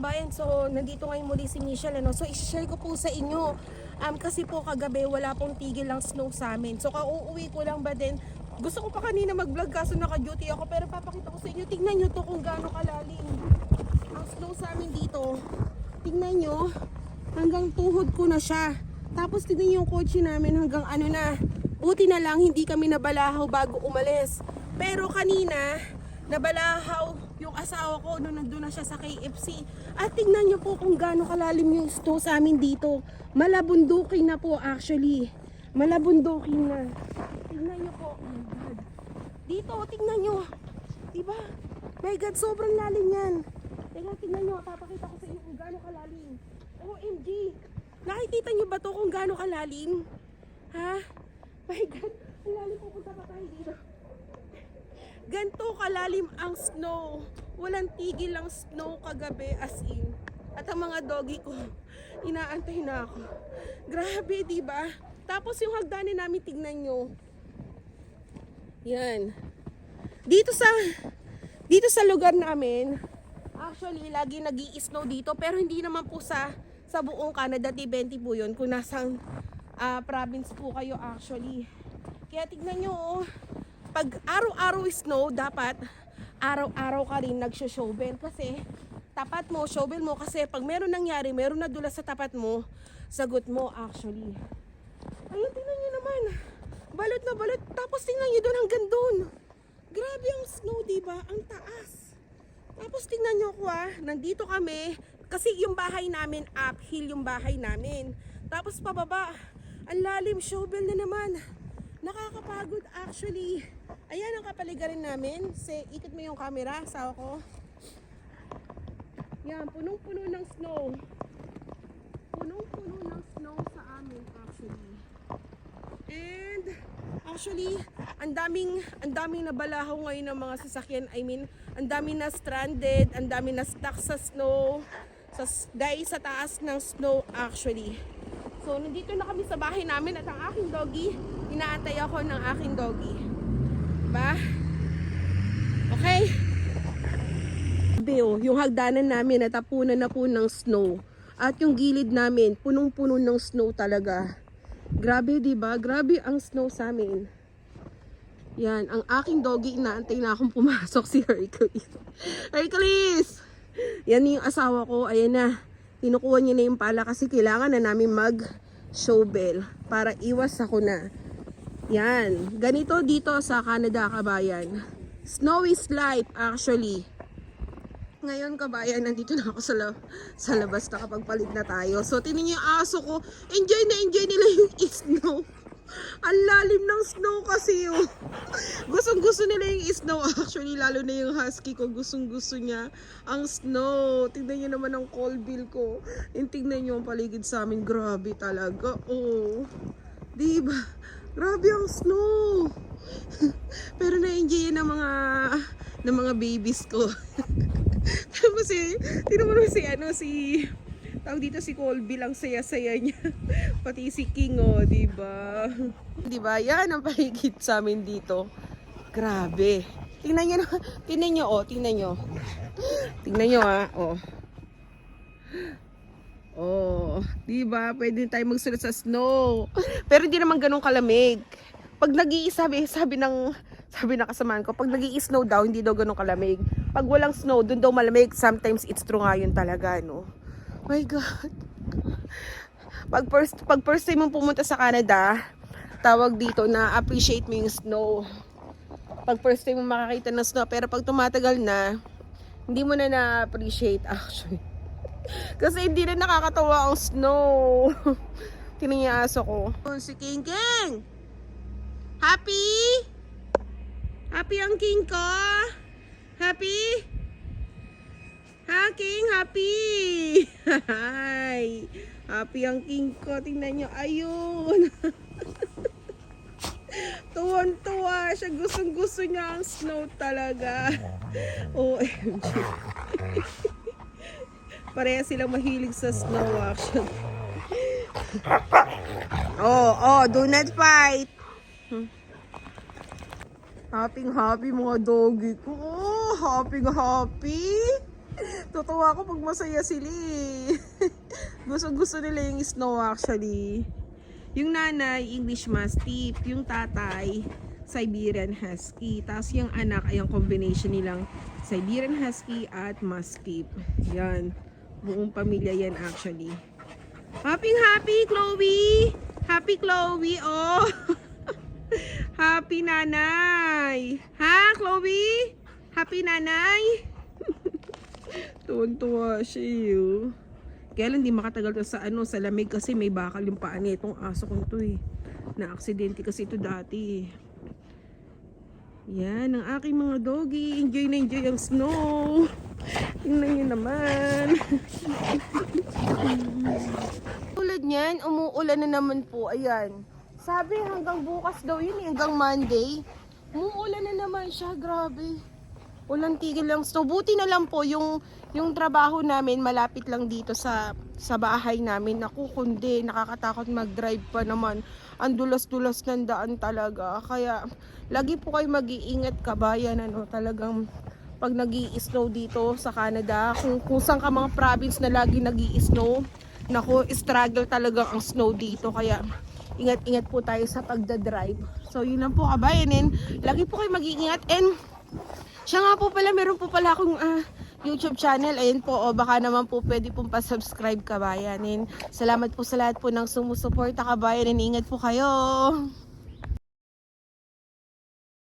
kabayan, so nandito ngayon muli si Michelle. Ano? So i-share ko po sa inyo. Um, kasi po kagabi wala pong tigil lang snow sa amin. So kauuwi ko lang ba din. Gusto ko pa kanina mag-vlog kaso naka-duty ako. Pero papakita ko sa inyo. Tingnan nyo to kung gaano kalalim. Ang snow sa amin dito. Tingnan nyo. Hanggang tuhod ko na siya. Tapos tingnan yung kotse namin hanggang ano na. Buti na lang hindi kami nabalahaw bago umalis. Pero kanina, nabalahaw yung asawa ko nung nandun na siya sa KFC. At tingnan nyo po kung gaano kalalim yung snow sa amin dito. Malabundukin na po actually. Malabundukin na. Tingnan nyo po. Oh my God. Dito, tingnan nyo. Diba? My God, sobrang lalim yan. Teka, tingnan nyo. Papakita ko sa inyo kung gaano kalalim. OMG. Nakikita nyo ba to kung gaano kalalim? Ha? My God. Ang lalim pupunta pa tayo dito. Ganto kalalim ang snow. Walang tigil ang snow kagabi as in. At ang mga doggy ko, inaantay na ako. Grabe, di ba? Tapos yung hagdanan namin, tignan nyo. Yan. Dito sa dito sa lugar namin, actually lagi nag snow dito pero hindi naman po sa sa buong Canada, T20 po yun kung nasang ah, province po kayo actually. Kaya tignan nyo, oh, pag araw-araw snow, dapat araw-araw ka rin nagsho-shovel kasi tapat mo, shovel mo kasi pag meron nangyari, meron na dula sa tapat mo, sagot mo actually. Ayun, tingnan nyo naman. Balot na balot. Tapos tingnan nyo doon hanggang doon. Grabe ang snow, di ba? Ang taas. Tapos tingnan nyo ko ah, nandito kami. Kasi yung bahay namin, uphill yung bahay namin. Tapos pababa, ang lalim, shovel na naman. Nakakapagod actually. Ayan ang kapaligiran namin. Se, ikot mo yung camera, sawa ko. Yan, punong-puno ng snow. Punong-puno ng snow sa amin actually. And actually, ang daming ang daming nabalahaw ngayon ng mga sasakyan. I mean, ang dami na stranded, ang dami na stuck sa snow. Sa dahil sa taas ng snow actually. So, nandito na kami sa bahay namin at ang aking doggy, inaantay ako ng aking doggy. Ba? Okay? Bill, yung hagdanan namin natapunan na po ng snow. At yung gilid namin, punong-puno ng snow talaga. Grabe, di ba? Grabe ang snow sa amin. Yan, ang aking doggy, inaantay na akong pumasok si Hercules. Hercules! Yan yung asawa ko, ayan na. Kinukuha niya na yung pala kasi kailangan na namin mag shovel para iwas ako na. Yan, ganito dito sa Canada, kabayan. Snow is life, actually. Ngayon kabayan, nandito na ako sa, la- sa labas nakapagpalit na tayo. So, niyo yung aso ko. Enjoy na enjoy nila yung snow. Ang lalim ng snow kasi oh. Gustong gusto nila yung snow actually. Lalo na yung husky ko. Gustong gusto niya ang snow. Tignan niyo naman ang Colville ko. Yung tignan niyo ang paligid sa amin. Grabe talaga. Oh. Diba? Grabe ang snow. Pero na-enjoy ng mga ng mga babies ko. Tapos si, tingnan mo si ano, si, tawag dito si Colby lang saya-saya niya. Pati si King, oh, di ba? Di ba? Yan ang paligid sa amin dito. Grabe. Tingnan niyo na, tingnan niyo, oh, tingnan niyo. Tingnan niyo, ah, oh. Oh, di ba? Pwede tayo magsulat sa snow. Pero hindi naman ganun kalamig. Pag nag sabi, ng sabi ng kasamaan ko, pag nag snow daw, hindi daw ganun kalamig. Pag walang snow, dun daw malamig. Sometimes it's true nga yun talaga, no? My God. Pag first, pag first time mong pumunta sa Canada, tawag dito na appreciate mo yung snow. Pag first time mo makakita ng snow, pero pag tumatagal na, hindi mo na na-appreciate actually. Kasi hindi na nakakatawa ang snow. Tinan niya aso ko. Si King King! Happy? Happy ang King ko? Happy? Ha, King? Happy? Hi! Happy ang King ko. Tingnan niyo. Ayun! Tuwan-tuwa siya. Gustong-gusto niya ang snow talaga. OMG. Pareha silang mahilig sa snow action. oh, oh, do not fight. Hmm. Happy happy mga doggy ko. Oh, happy happy. Totoo ako pag masaya sila gusto gusto nila yung snow actually. Yung nanay, English Mastiff. Yung tatay, Siberian Husky. Tapos yung anak ay ang combination nilang Siberian Husky at Mastiff. Yan. Buong pamilya yan actually. Happy happy Chloe! Happy Chloe! Oh! happy nanay! Ha, Chloe? Happy nanay? Tuwan-tuwa siya yun. Kaya lang di makatagal to sa ano, sa lamig kasi may bakal yung paa nitong aso ko to eh. Na-aksidente kasi ito dati eh. Yan, ang aking mga doggy. Enjoy na enjoy ang snow. Tingnan nyo naman. Tulad niyan, umuulan na naman po. Ayan. Sabi hanggang bukas daw yun eh, hanggang Monday. Umuulan na naman siya, grabe. Walang tigil lang snow. Buti na lang po yung yung trabaho namin malapit lang dito sa sa bahay namin. Naku, kundi nakakatakot mag-drive pa naman. Ang dulas-dulas ng daan talaga. Kaya lagi po kayo mag-iingat kabayan ano, talagang pag nag snow dito sa Canada, kung, kung saan ka mga province na lagi nag snow naku, struggle talaga ang snow dito. Kaya ingat-ingat po tayo sa pagdadrive. So yun lang po kabayan. And lagi po kayo mag-iingat and siya nga po pala, meron po pala akong ah, YouTube channel. Ayun po, o baka naman po pwede pong pa-subscribe kabayan. And salamat po sa lahat po ng sumusuporta kabayan. And ingat po kayo.